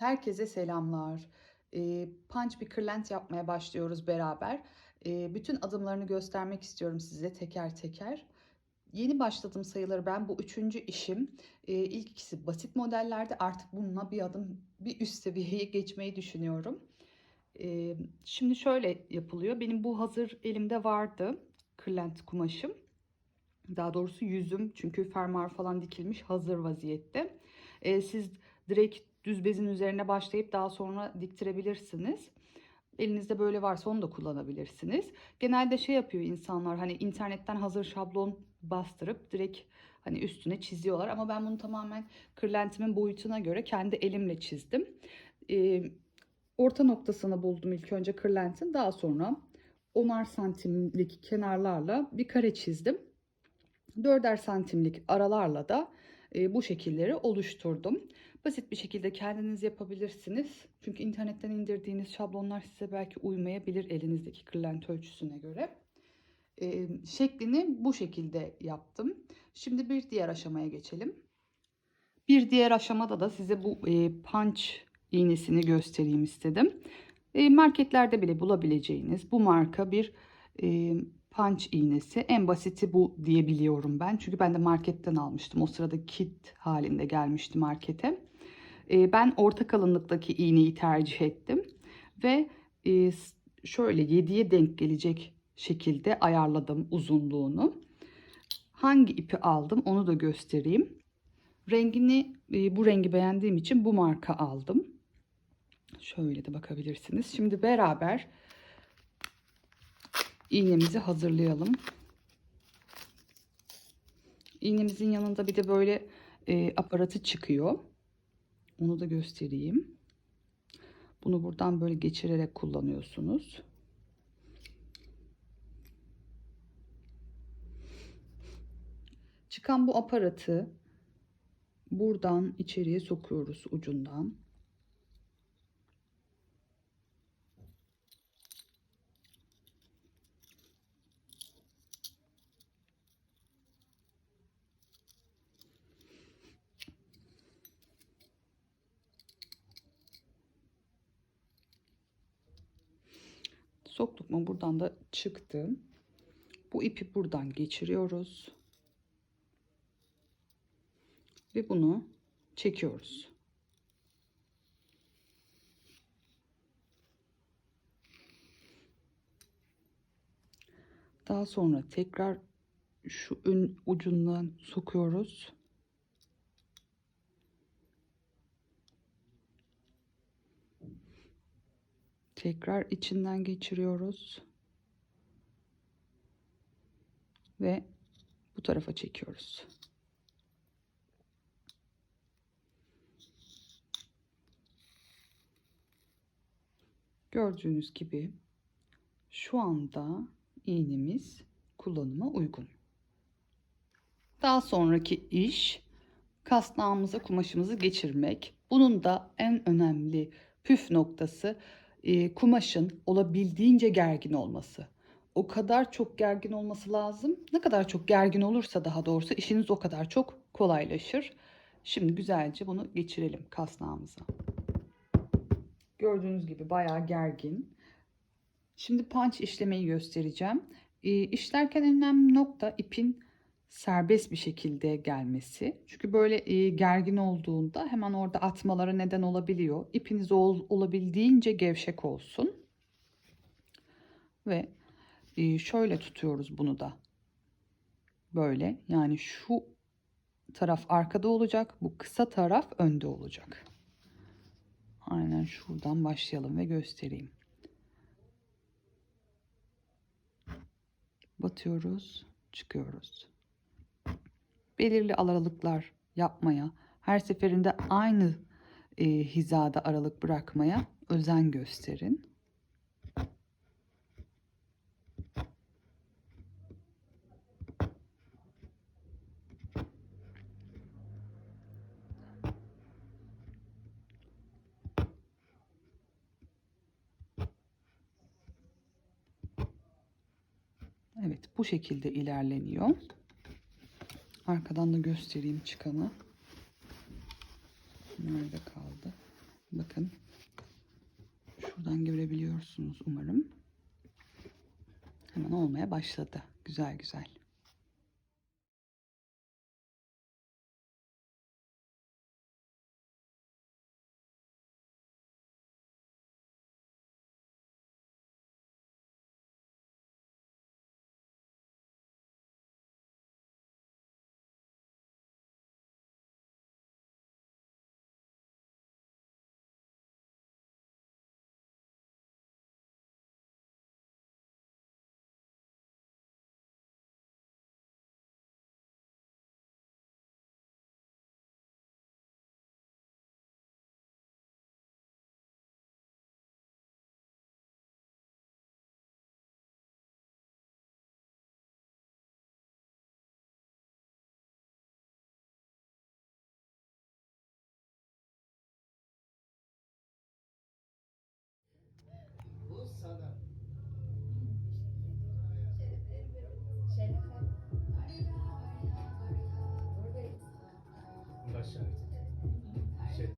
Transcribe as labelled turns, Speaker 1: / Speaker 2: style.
Speaker 1: Herkese selamlar. Eee, punch bir kırlent yapmaya başlıyoruz beraber. Eee, bütün adımlarını göstermek istiyorum size teker teker. Yeni başladım sayılır ben. Bu üçüncü işim. Eee, ilk ikisi basit modellerde. Artık bununla bir adım bir üst seviyeye geçmeyi düşünüyorum. Eee, şimdi şöyle yapılıyor. Benim bu hazır elimde vardı. Kırlent kumaşım. Daha doğrusu yüzüm çünkü fermuar falan dikilmiş hazır vaziyette. Eee, siz direkt düz bezin üzerine başlayıp daha sonra diktirebilirsiniz. Elinizde böyle varsa onu da kullanabilirsiniz. Genelde şey yapıyor insanlar hani internetten hazır şablon bastırıp direkt hani üstüne çiziyorlar. Ama ben bunu tamamen kırlentimin boyutuna göre kendi elimle çizdim. Eee, orta noktasını buldum ilk önce kırlentin. Daha sonra 10'ar santimlik kenarlarla bir kare çizdim. 4'er santimlik aralarla da bu şekilleri oluşturdum. Basit bir şekilde kendiniz yapabilirsiniz. Çünkü internetten indirdiğiniz şablonlar size belki uymayabilir elinizdeki kırlent ölçüsüne göre. Şeklini bu şekilde yaptım. Şimdi bir diğer aşamaya geçelim. Bir diğer aşamada da size bu punch iğnesini göstereyim istedim. Marketlerde bile bulabileceğiniz bu marka bir punch iğnesi. En basiti bu diyebiliyorum ben. Çünkü ben de marketten almıştım. O sırada kit halinde gelmişti markete. E, ben orta kalınlıktaki iğneyi tercih ettim. Ve e, şöyle 7'ye denk gelecek şekilde ayarladım uzunluğunu. Hangi ipi aldım onu da göstereyim. Rengini e, bu rengi beğendiğim için bu marka aldım. Şöyle de bakabilirsiniz. Şimdi beraber iğnemizi hazırlayalım. İğnemizin yanında bir de böyle e, aparatı çıkıyor. Onu da göstereyim. Bunu buradan böyle geçirerek kullanıyorsunuz. Çıkan bu aparatı buradan içeriye sokuyoruz ucundan. Soktuk mu buradan da çıktı. Bu ipi buradan geçiriyoruz. Ve bunu çekiyoruz. Daha sonra tekrar şu ön ucundan sokuyoruz. Tekrar içinden geçiriyoruz. Ve bu tarafa çekiyoruz. Gördüğünüz gibi şu anda iğnemiz kullanıma uygun. Daha sonraki iş kasnağımıza kumaşımızı geçirmek. Bunun da en önemli püf noktası e, kumaşın olabildiğince gergin olması. O kadar çok gergin olması lazım. Ne kadar çok gergin olursa daha doğrusu işiniz o kadar çok kolaylaşır. Şimdi güzelce bunu geçirelim kasnağımıza. Gördüğünüz gibi bayağı gergin. Şimdi punch işlemeyi göstereceğim. E, işlerken en önemli nokta ipin serbest bir şekilde gelmesi. Çünkü böyle e, gergin olduğunda hemen orada atmalara neden olabiliyor. İpiniz ol, olabildiğince gevşek olsun. Ve e, şöyle tutuyoruz bunu da. Böyle yani şu taraf arkada olacak. Bu kısa taraf önde olacak. Aynen şuradan başlayalım ve göstereyim. Batıyoruz, çıkıyoruz belirli aralıklar yapmaya, her seferinde aynı e, hizada aralık bırakmaya özen gösterin. Evet bu şekilde ilerleniyor. Arkadan da göstereyim çıkanı. Nerede kaldı? Bakın. Şuradan görebiliyorsunuz umarım. Hemen olmaya başladı. Güzel güzel.